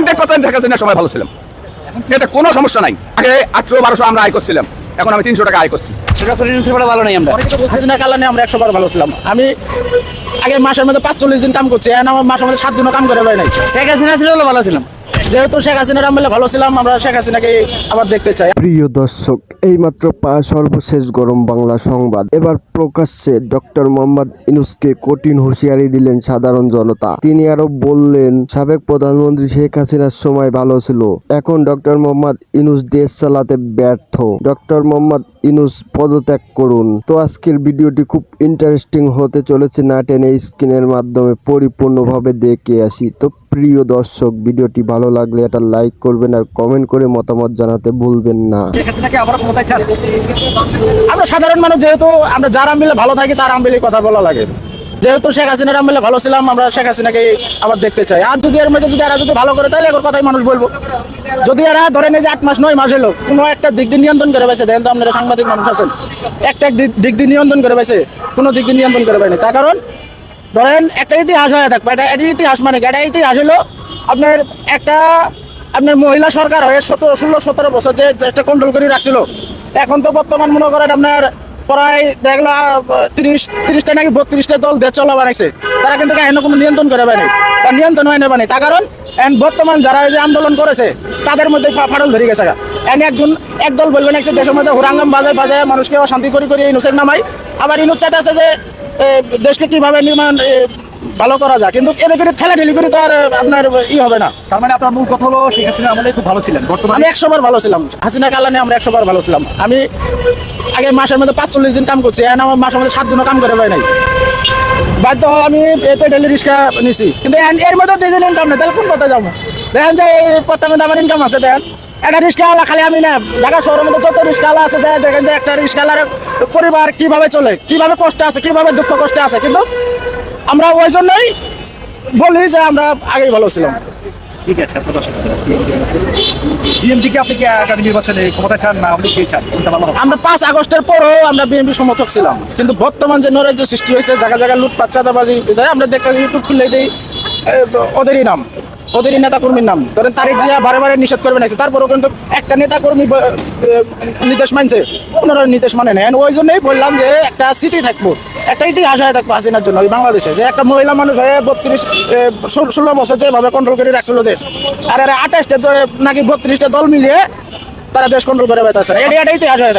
Hundred percent Sheikh না সময় ভালো ছিলাম এতে কোনো সমস্যা নাই। আগে আটশো বারোশো আমরা আয় করছিলাম। এখন আমি তিনশো টাকা আয় করছি। ভালো নেই আমরা। হাসিনা কালানে আমরা একশো বার ভালো ছিলাম। আমি আগে মাসের মধ্যে পাঁচ চল্লিশ দিন কাম করছি এখন আমার মাসের মধ্যে সাত দিনও কাম করে নাই। শেখ হাসিনা ছিল ভালো ছিলাম। যেহেতু শেখ হাসিনার আমলে ভালো ছিলাম, আমরা শেখ হাসিনাকে আবার দেখতে চাই। প্রিয় দর্শক, এইমাত্র পাওয়া সর্বশেষ গরম বাংলা সংবাদ। এবার প্রকাশ্যে ডক্টর মোহাম্মদ ইনুসকে কঠিন হুঁশিয়ারি দিলেন সাধারণ জনতা। তিনি আরও বললেন, সাবেক প্রধানমন্ত্রী শেখ হাসিনার সময় ভালো ছিল। এখন ডক্টর মোহাম্মদ ইনুস দেশ চালাতে ব্যর্থ। ডক্টর মোহাম্মদ ইনুস পদত্যাগ করুন। তো আজকের ভিডিওটি খুব ইন্টারেস্টিং হতে চলেছে, না টেনে স্ক্রিনের মাধ্যমে পরিপূর্ণভাবে দেখে আসি। তো প্রিয় দর্শক, ভিডিওটি ভালো লাগলে একটা লাইক করবেন আর কমেন্ট করে মতামত জানাতে ভুলবেন না। আমরা সাধারণ মানুষ, যেহেতু আমরা যার আমলে ভালো থাকি, তার কথা বলা লাগে। যেহেতু শেখ হাসিনার আমলে ভালো ছিলাম, আমরা শেখ হাসিনাকে আবার দেখতে চাই। আর যদি এর মধ্যে যদি এরা যদি ভালো করে, তাহলে এর কথাই মানুষ বলব। যদি এরা ধরেন এই যে আট মাস, নয় মাস হলো, কোনো একটা দিক দিয়ে নিয়ন্ত্রণ করে পাইছে। দেখেন তো আপনারা সাংবাদিক মানুষ আছেন। একটা দিক- দিয়ে নিয়ন্ত্রণ করে পাইছে, কোনো দিক দিয়ে নিয়ন্ত্রণ করে পায়নি। তার কারণ ধরেন একটা ইতিহাস হয়ে থাকবে। এটা এটা ইতিহাস মানে? এটা ইতিহাস হলো আপনার একটা আপনার মহিলা সরকার হয়ে সতেরো ষোলো সতেরো বছর যে একটা কন্ট্রোল করে রাখছিল। এখন তো বর্তমান মনে করেন আপনার প্রায় দেখল তিরিশ তিরিশটা নাকি বত্রিশটা দল দেশ চলা বানাইছে তারা কিন্তু এখনও কোনো নিয়ন্ত্রণ করে পায়নি বা নিয়ন্ত্রণ হয় না পানি তার কারণ, এখন বর্তমান যারা যে আন্দোলন করেছে, তাদের মধ্যে ফাটল ধরে গেছে। এখন একজন এক দল বলবেন একসে দেশের মধ্যে হুরাঙ্গাম বাজায় বাজায় মানুষকে শান্তি করি করি ইনুসের নামাই। আবার ইনুস চাইতে আছে যে দেশকে কীভাবে নির্মাণ ভালো করা যায়? কিন্তু এর করে ঠেলা ঠেলি করে তো আর আপনার ই হবে না। তার মানে আপনার মূল কথা হলো শেখ হাসিনা আমলে খুব ভালো ছিলেন। বর্তমানে আমি একশো বার ভালো ছিলাম। হাসিনা কালানে আমরা একশো বার ভালো ছিলাম। আমি আগে মাসের মধ্যে পাঁচচল্লিশ দিন কাম করছি এখন আমার মাসের মধ্যে সাত দিনও কাম করে পাই নাই। বাধ্য হয়ে আমি পেটেল রিক্সা নিছি। কিন্তু এর মধ্যে দিন ইনকাম নেই তাহলে কোন কথা যাব? দেখেন যে এই প্রত্যেক আমার ইনকাম আছে দেখেন। একটা রিক্সাওয়ালা খালি আমি না ঢাকা শহরের মধ্যে যত রিক্সাওয়ালা আছে যায় দেখেন যে একটা রিক্সাওয়ালার পরিবার কীভাবে চলে কীভাবে কষ্ট আছে কীভাবে দুঃখ কষ্ট আছে কিন্তু আমরা ওই জন্যই বলি যে আমরা আগেই ভালো ছিলাম। ঠিক আছে আপনি কি আগামী নির্বাচনে ক্ষমতায় চান না আপনি কে চান? কোনটা ভালো হবে? আমরা পাঁচ আগস্টের পরও আমরা সমর্থক ছিলাম কিন্তু বর্তমান যে নৈরাজ্য সৃষ্টি হয়েছে জায়গা জায়গায় লুটপাট চাঁদাবাজি এদের আমরা দেখা ইউটিউব খুললে দিই ওদেরই নাম। ওদেরই নেতা কর্মীর নাম। ধরেন তারিখ জিয়া বারে বারে নিষেধ করবে নাইছে তারপরেও কিন্তু একটা নেতা কর্মী নির্দেশ মানছে, ওনারা নির্দেশ মানে নেন। ওই জন্যই বললাম যে একটা স্মৃতি থাকব, একটা ইতিহাস হয়ে থাকব হাসিনার জন্য ওই বাংলাদেশে। যে একটা মহিলা মানুষ হয়ে বত্রিশ ষোলো বছর যেভাবে কন্ট্রোল করে রাখছিল দেশ, আর আঠাশটা নাকি বত্রিশটা দল মিলিয়ে তারা দেশ কন্ট্রোল করে বেতাছে এটা এটা ইতিহাস হয়ে